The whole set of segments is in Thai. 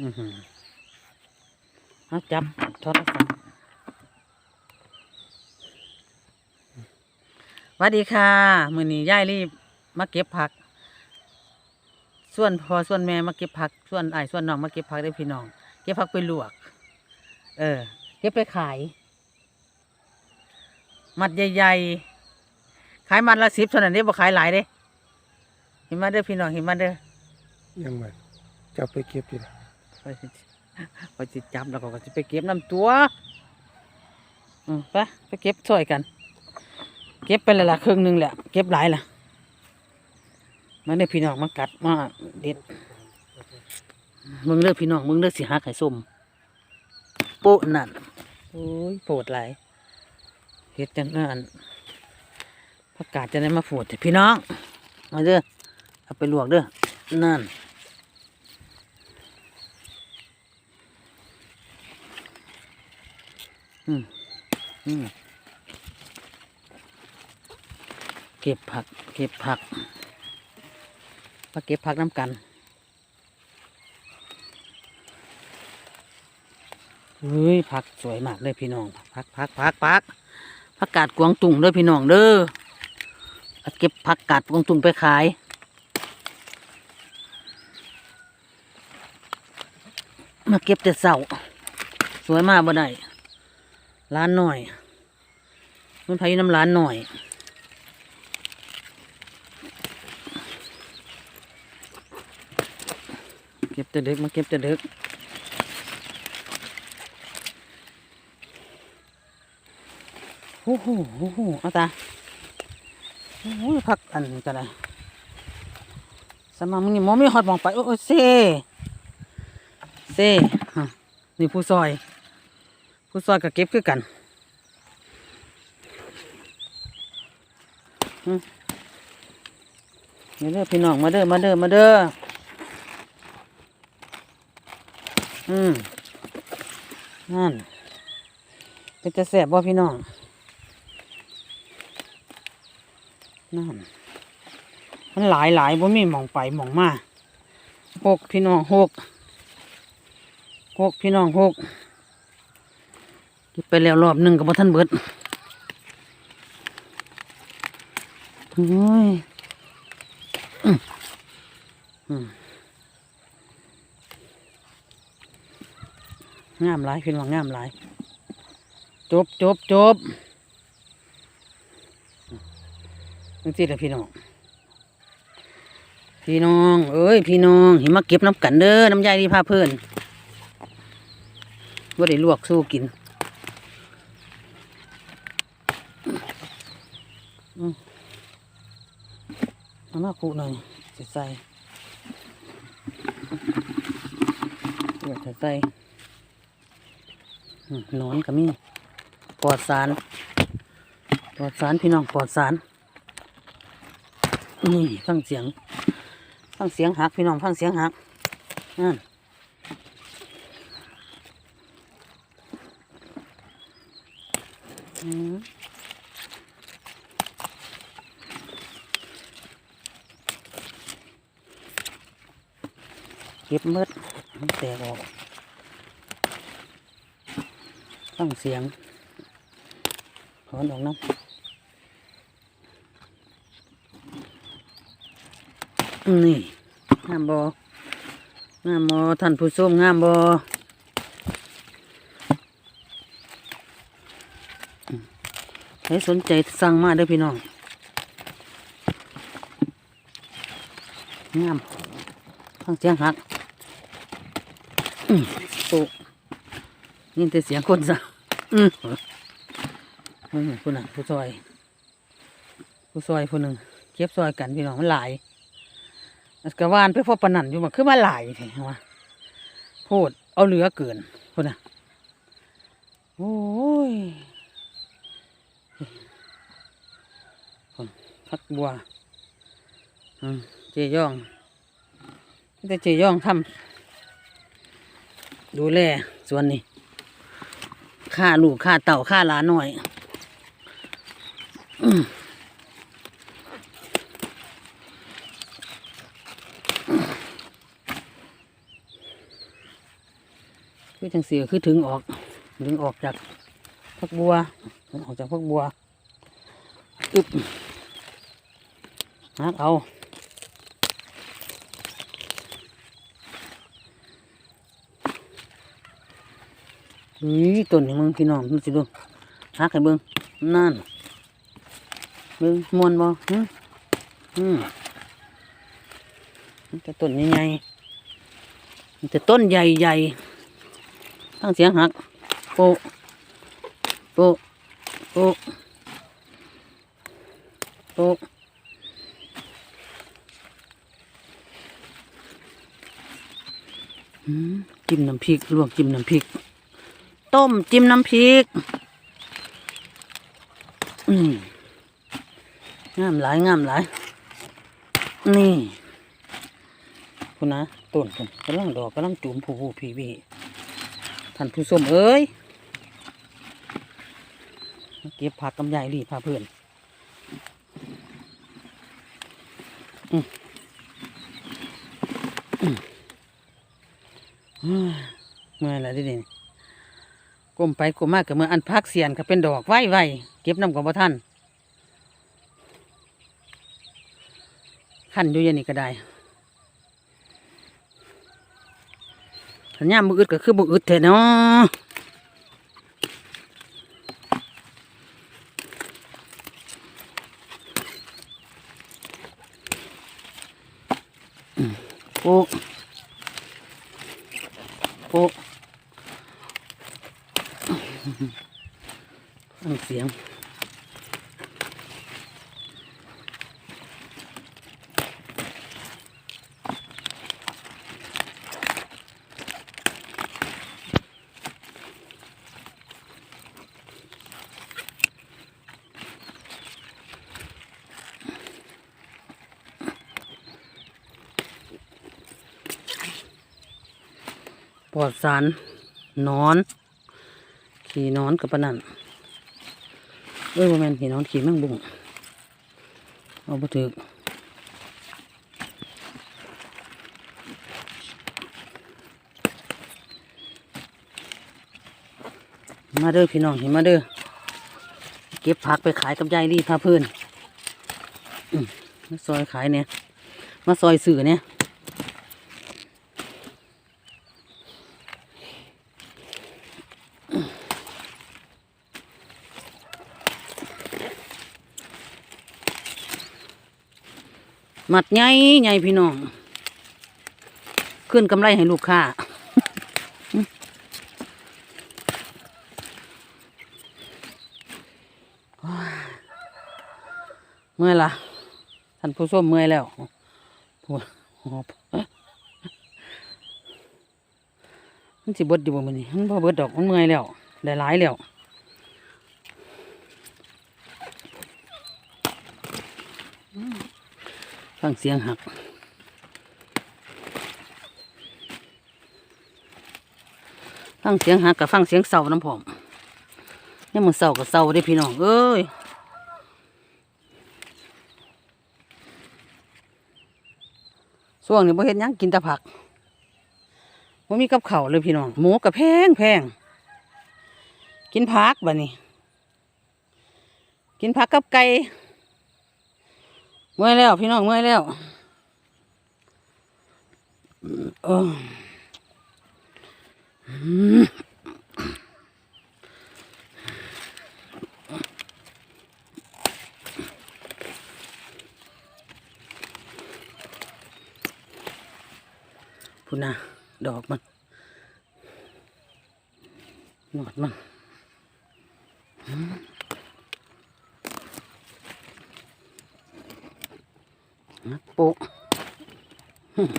อือหือเอาจับโทรศัพท์สวัสดีค่ะมือนี้ย่ายรีบมาเก็บผัก ส่วนพอส่วนแม่มาเก็บผัก ส่วนไอ้ส่วนน้องมาเก็บผักได้อพี่น้อง เก็บผักไปลวก เออ เก็บไปขาย มัดใหญ่ๆ ขายมัดละสิบเท่านั้นเด้บ่ขายหลายเด้เห็นมาเด้อพี่น้องเห็นมาเด้อยังไงจะไปเก็บอยู่นะ ไปสิไปสิจับแล้วก็จะไปเก็บน้ำตัวอืมไปไปเก็บช่วยกัน เก็บไปละละครึ่งหนึ่งแหละเก็บหลายละมาเด้พี่น้องมากัดมาเด็ดมึงเลือกพี่น้องมึงเลือกสิหักไข่ส้มโป๊ะนั่นโอ้ยโผดหลายเฮ็ดจังนั้นผักกาดจะได้มาโผดแต่พี่น้องมาเด้อเอาไปลวกเด้อนั่น อืมอืม เก็บผัก เก็บผักมาเก็บผักน้ำกันเฮ้ยผักสวยมากเลยพี่น้องผักผักผักผักผักกาดกวางตุงเด้อพี่น้องเด้อเอาเก็บผักกาดกวางตุงไปขายมาเก็บแต่เสาสวยมากบ่ได้ ร้านหน่อยมันพายุน้ำร้านหน่อยเก็บแต่เด็กมาเก็บแต่เด็กโอ้โหโอ้โหเอาตาโอ้โหพักอันกันเลยสมามึงนี่มอไม่หอดมองไปโอ้โอ้เซ่เซ่นี่ผู้ซอย ผู้ซอยก็เก็บคือกันมมาเด้อพี่น้องมาเด้อมาเด้อมาเด้ออืมนั่นเป็นจะแสบบ่พี่น้องนั่นมันหลายหลายบ่มีหมองไปหมองมาหกพี่น้องหกหกพี่น้องหก กินไปแล้วรอบหนึ่งกับท่านเบิดโอ้ยงามหลายพี่น้องงามหลาย จบจบจบนี่สิละพี่น้อง พี่น้อง เอ้ย พี่น้องเห็นมาเก็บน้ำกันเด้อ น้ำยายดีพาเพื่อนว่าได้ลวกสู้กิน เอามาคูหน่อยจะใส่เดี๋ยวจะใส่อืมหนอนก็มีปลอดสารปลอดสารพี่น้องปลอดสารนี่ฟังเสียง ฟังเสียงหักพี่น้องฟังเสียงหักนั่นอืม เก็บมืดมันแตกออกฟังเสียงถอนออกน้ำนี่งามบงามบอท่านผู้ชมงามบอใครสนใจสั่งมาเด้อพี่น้อง งามฟังเสียงหัก อืมโอ้ยินแต่เสียงคนซะอืมอืมผู้น่ะผู้ซอย ผู้ซอยผู้หนึ่งเก็บซอยกันพี่น้องมันหลายอันกะวานไปพอปนนันอยู่มาคือมาหลายแท้วะโพดเอาเหลือเกินผู้น่ะโอ้ยพักบัวอืมเจย่องแต่เจย่องทำ ดูแลส่วนนี้ค่าลูกค่าเต่าค่าหลานหน่อยคือจังเสีก็คือถึงออกถึงออกจากพักบัวออกจากพักบัวอึบหักเอา นี่ต้นนี่มึงพี่น้องมึงสิดูหักให้เบิ่งนั่นเบิ่งมวนบ่หึอืมมันจะต้นใหญ่ๆมันจะต้นใหญ่ๆตั้งเสียงหักโปโปโปโปะอืมจิ้มน้ำพริกลวกจิ้มน้ำพริก ต้มจิ้มน้ำพริก อืมงามหลายงามหลาย นี่ คุณนะต้นผมกำลังดอกกำลังจุ่มผู้ผู้พี่พี่ท่านผู้ชมเอ้ยเก็บผักกำไยรีพาเพื่อนอืมอืมเฮ้ยเมื่อยแล้วเดิเด ก้มไปก้มมากกับเมื่ออันพักเสียนก็เป็นดอกไว้ไว้เก็บน้ำกับบ่ท่านขันอยู่ยันนี่ก็ได้สัญญามืออึดก็คือบุอึดเถอะเนาะอืมโป๊ะโป๊ะฟังเสียง ปลอดสารนอน ขี่นอนกับปนันเอ้ยบ่แมนขี่นอนขี่แมงบุ้งเอาไปถึกมาเด้อพี่น้องเห็นมาเด้อเก็บผักไปขายกับยายรีพาเพื่อนมมาซอยขายเนี่ยมาซอยสื่อเนี่ย มัดใหญ่ใหญ่พี่น้อง ขึ้นกำไรให้ลูกค้าเมื่อยละท่านผู้ชมเมื่อยแล้วปวดหอบมันสิเบิดอยู่บ่มันนี่มันพอเบิดดอกมันเมื่อยแล้วได้หลายแล้ว ฟังเสียงหัก ฟังเสียงหักกับฟังเสียงเศร้าน้ำผมนี่มันเศร้ากับเศร้าได้พี่น้อง เอ้ยช่วงนี้บ่เฮ็ดหยังกินต่ผักบ่มีกับเข้าเลยพี่น้อง หมูกับแพงแพง กินผักบัดนี้กินผักกับไก่ เมื่อยแล้วพี่น้องเมื่อยแล้วเอออืมพุ่นนะดอกมันหนอดมัน อืมนักโปะอืม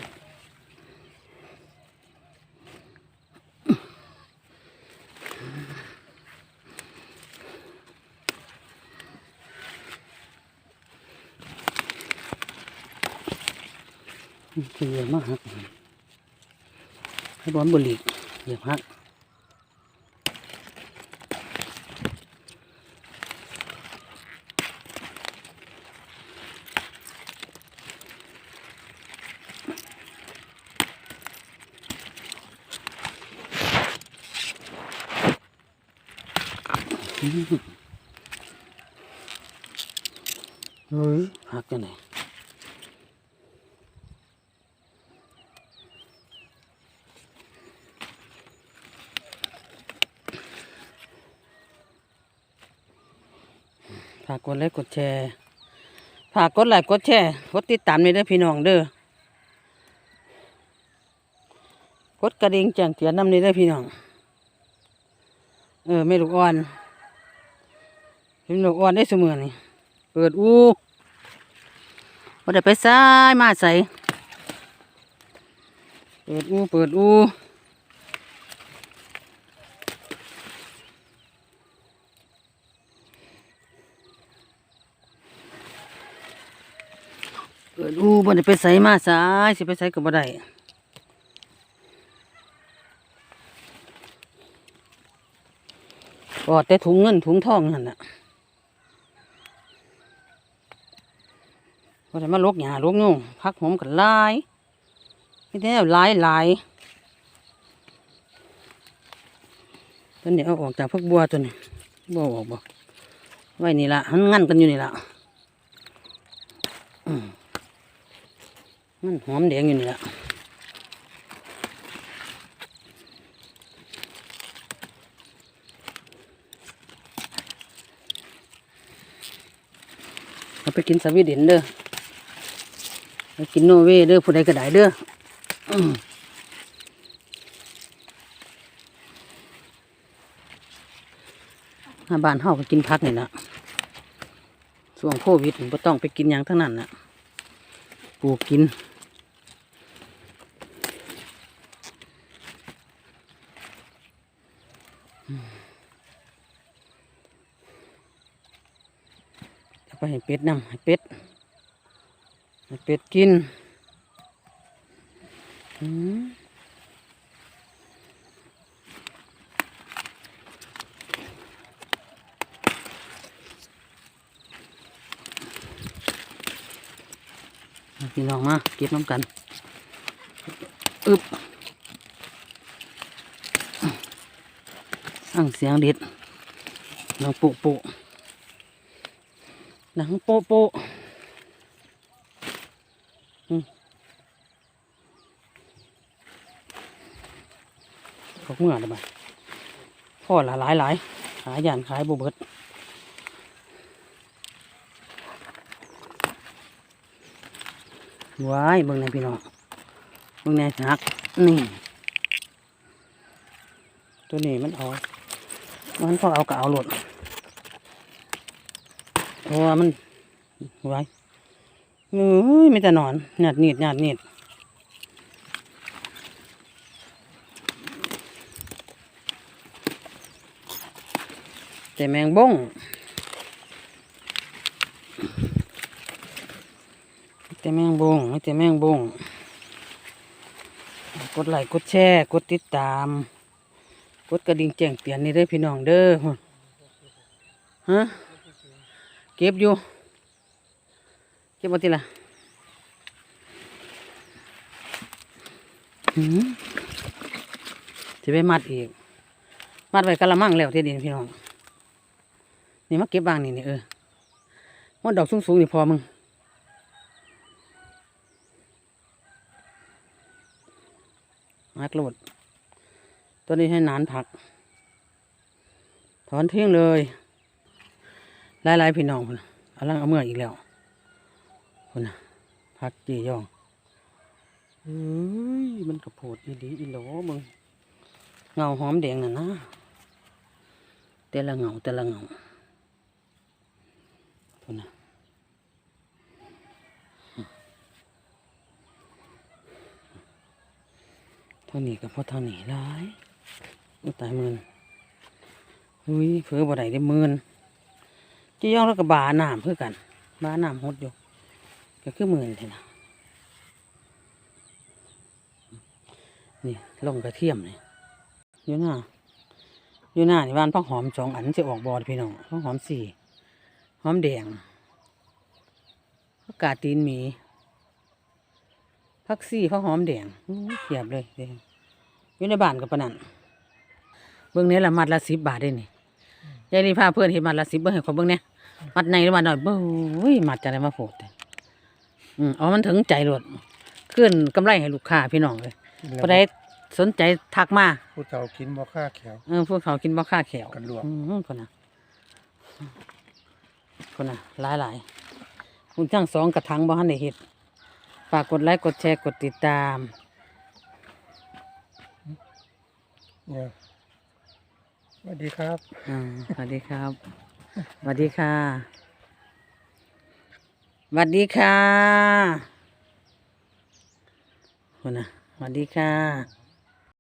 คือเยอะมากครับให้ร้อนบุหรี่เยียบฮัก เฮ้ยหักกันไหนฝากกดไลค์กดแชร์ฝากกดไลค์กดแชร์กดติดตามในเด้พี่น้องเด้อกดกระดิ่งแจ้งเตือนนำนี้ได้พี่น้อง เออไม่ลูกอ่อน ไม่ลูกอ่อนได้เสมอนี่เปิดอู้ว่าได้ไปซ้ายมาใส่เปิดอู้เปิดอู้เปิดอู้บ่ได้ไปใส่มาใส่สิไปใส่ก็บ่ได้กอดแต่ถุงเงินถุงทองนั่นน่ะ พอได้มาลกหญ้าลกยุ่งพักหอมกันลายไม่ได้หลายลายตอนนี้เอาออกจากพักบัวตัวนี้บัวออกบ่ไว้นี่ละมันงันกันอยู่นี่ละมมันหอมแดงอยู่นี่ละเอาไปกินสวีเดนเด้อ ไปกินโนเวเด้อผู้ใดก็ได้เด้ออืมหาบ้านเฮาก็กินพักนี่นะช่วงโควิดก็ต้องไปกินอย่างทั้งนั้นน่ะปลูกกินเอาไปให้เป็ดนำให้เป็ด เป็ดกินอืมเอาพี่น้องมาเก็บน้ำกัน อึบสั่งเสียงเด็ดน้องปุปุนังโปะโป เขอกเมื่อได้ไหมพ่อละหลายหลายขายย่านขายบุเบิดว้ายเบิ่งในพี่น้องเบิ่งในหักนี่ตัวนี้มันเอา มันพอเอากะเอาหลดเพราะว่ามันไว้ เอ้ยไม่แต่นอนหยาดหนีดหยาดหนีดแต่แมงบงแต่แมงบงไม่แต่แมงบงกดไลค์กดแชร์กดติดตาม กดกระดิ่งแจ้งเตือนนี่ได้พี่น้องเด้อฮะเก็บอยู่ บมาทีละหืมจะไปมัดอีก มัดไว้กะละมังแล้วที่ดินพี่น้อง นี่มาเก็บบางนี่นี่เออมันดอกสูงๆนี่พอมึง มัดโหลด ตัวนี้ให้นานผัก ถอนที่ยงเลย หลายๆพี่น้องพุ่นะเอาลังเอาเมื่ออีกแล้ว คนนะพักจีย่องเฮ้ยมันกระโพดอีหลีอีโหลมึงเงาหอมแดงน่ะนะ แต่ละเงาแต่ละเงาคนน่ะเท่านี้ก็พอเท่านี้หลายอุตายมืนอุ้ยเผื่อบ่ได้ได้มืนจีย่องแล้วก็บบาน้ำเพื่อกันบาน้ำหดอยู่ ก็คือหมื่นเท่านะนี่ลงกระเทียมนี่อยู่หน้าอยู่หน้านี่บ้านพักหอมสองอันจะออกบอดพี่น้องพักหอมสี่หอมแดงผักกาดตีนหมีพักสี่พักหอมแดงเทียบเลยเด้อยู่ในบ้านกับปะนันเบื้องนี้ละมัดละสิบบาทได้นี่ยายนี่พาเพื่อนเห็นมัดละสิบเบิ่งให้ขอยเบิ่งเนี่ยมัดในหรือมัดหน่อยเบ้ยมัดจะได้มาโผด อืมเอามันถึงใจรวดขึ้นกำไรให้ลูกค้าพี่น้องเลยกินแล้วพอได้สนใจทักมาผู้เฒ่ากินบ่ค่าแขวเออพวกเขากินบ่ค่าแขวกันลวกอืมคนน่ะคนน่ะหลายหลายๆคุณทั้งสองกระถังบ่ทันได้เฮ็ดฝากกดไลค์กดแชร์กดติดตาม เนี่ยสวัสดีครับ อ่าสวัสดีครับ สวัสดีค่ะ สวัสดีค่ะคนน่ะสวัสดีค่ะ